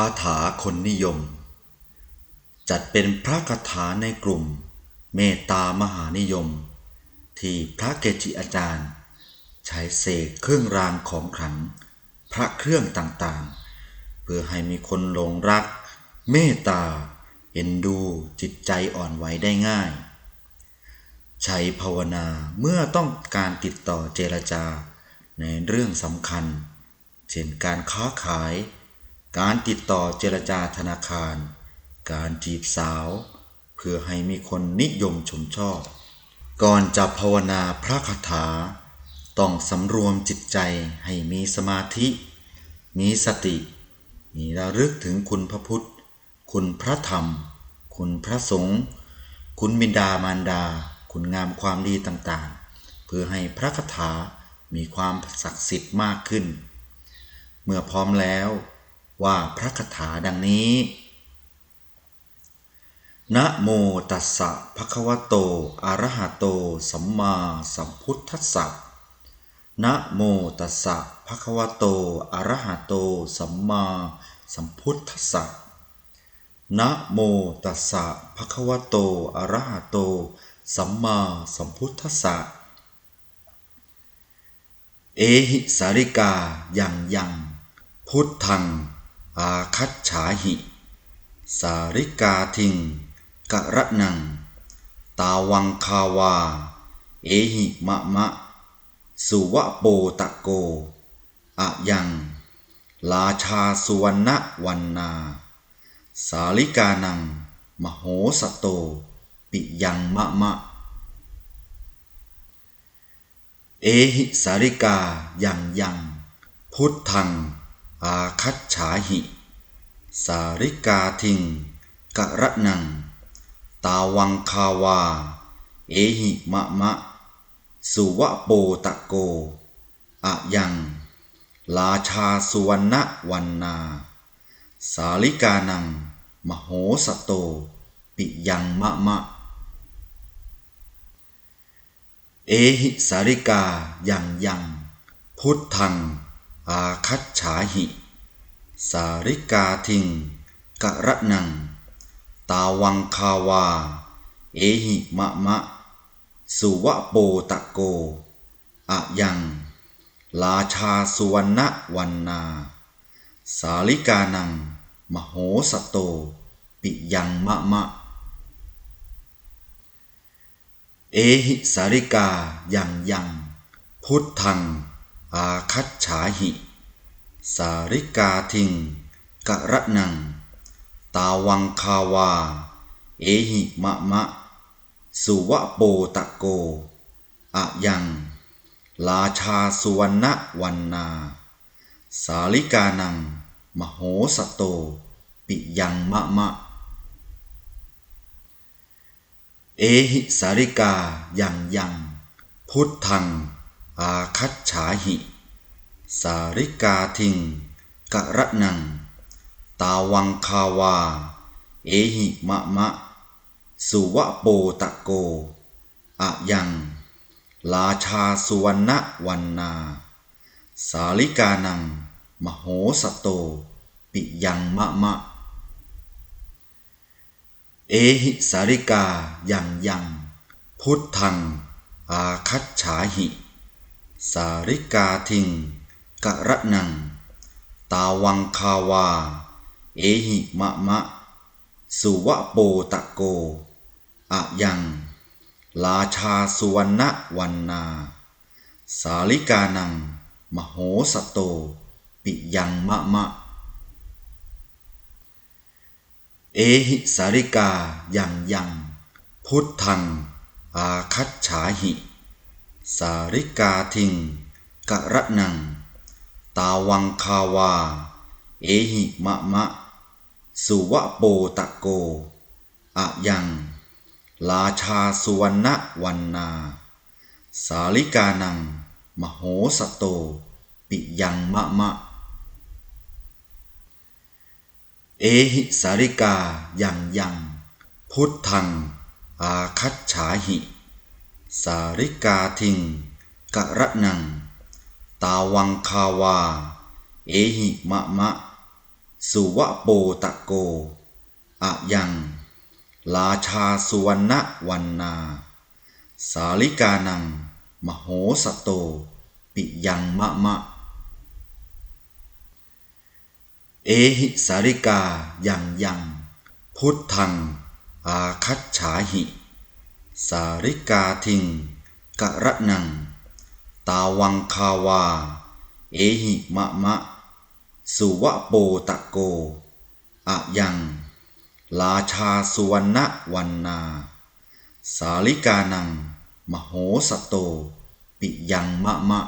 าถาคนนิยม จัดเป็นพระคาถาในกลุ่ม เมตตามหานิยม ที่พระเกจิอาจารย์ ใช้เสกเครื่องรางของขลัง พระเครื่องต่างๆ เพื่อให้มีคนหลงรัก เมตตาเอ็นดูจิตใจอ่อนไหวได้ง่าย ใช้ภาวนาเมื่อต้องการติดต่อเจรจาในเรื่องสำคัญ เช่นการค้าขาย การติดต่อเจรจาธนาคาร การจีบสาว เพื่อให้มีคนนิยมชมชอบ ก่อนจะภาวนาพระคาถา ต้องสำรวมจิตใจให้มีสมาธิ มีสติ มีระลึกถึงคุณพระพุทธ คุณพระธรรม คุณพระสงฆ์คุณบิดามารดา คุณงามความดีต่างๆ เพื่อให้พระคาถามีความศักดิ์สิทธิ์มากขึ้น เมื่อพร้อมแล้ว ว่าพระคาถาดังนี้ นะโมตัสสะภะคะวะโต อะระหะโต สัมมาสัมพุทธัสสะ นะโมตัสสะภะคะวะโต อะระหะโต สัมมาสัมพุทธัสสะ นะโมตัสสะภะคะวะโต อะระหะโต สัมมาสัมพุทธัสสะ เอหิสาริกา ยังยัง พุทธัง อาคัจฉาหิ สาริกาทิงกะระนัง ตาวังคาวา เอหิมะมะ สุวะโปตะโก อะยัง ราชาสุวรรณวันนา สาลิกานัง มโหสโต ปิยังมะมะ เอหิสาริกายังยัง พุทธัง อาคัจฉาหิ สาริกาทิงกะระนัง ตาวังคาวา เอหิมะมะ สุวะโปตะโก อะยังราชาสุวรรณวันนา สาลิกานัง มโหสโต ปิยังมะมะ เอหิสาริกายังยัง พุทธัง อาคัจฉาหิ สาริกาทิงกะระนัง ตาวังคาวา เอหิมะมะ สุวะโปตะโก อะยัง ราชาสุวรรณวันนา สาลิกานัง มโหสโต ปิยังมะมะ เอหิสาริกายังยัง พุทธัง อาคัจฉาหิ สาริกาทิงกะระนัง ตาวังคาวา เอหิมะมะ สุวะโปตะโก อะยัง ราชาสุวรรณวันนา สาลิกานัง มโหสโต ปิยังมะมะ เอหิสาริกายังยัง พุทธัง อาคัจฉาหิ สาริกาทิงกะระนัง ตาวังคาวา เอหิมะมะ สุวะโปตะโก อะยังราชาสุวรรณวันนา สาลิกานัง มโหสโต ปิยังมะมะ เอหิสาริกายังยัง พุทธัง อาคัจฉาหิ สาริกาทิงกะระนัง ตาวังคาวา เอหิมะมะ สุวะโปตะโก อะยังราชาสุวรรณวันนา สาลิกานัง มโหสโต ปิยังมะมะ เอหิสาริกายังยัง พุทธัง อาคัจฉาหิ สาริกาทิงกะระนัง ตาวังคาวา เอหิมะมะ สุวะโปตะโก อะยัง ราชาสุวรรณวันนา สาลิกานัง มโหสโต ปิยังมะมะ เอหิสาริกายังยัง พุทธัง อาคัจฉาหิ สาริกาทิงกะระนัง ตาวังคาวา เอหิมะมะ สุวะโปตะโก อะยังราชาสุวรรณวันนา สาลิกานัง มโหสโต ปิยังมะมะ เอหิสาริกายังยัง พุทธัง อาคัจฉาหิ สาริกาทิงกะระนัง ตาวังคาวา เอหิมะมะ สุวะโปตะโก อะยัง ราชาสุวรรณวันนา สาลิกานัง มโหสโต ปิยังมะมะ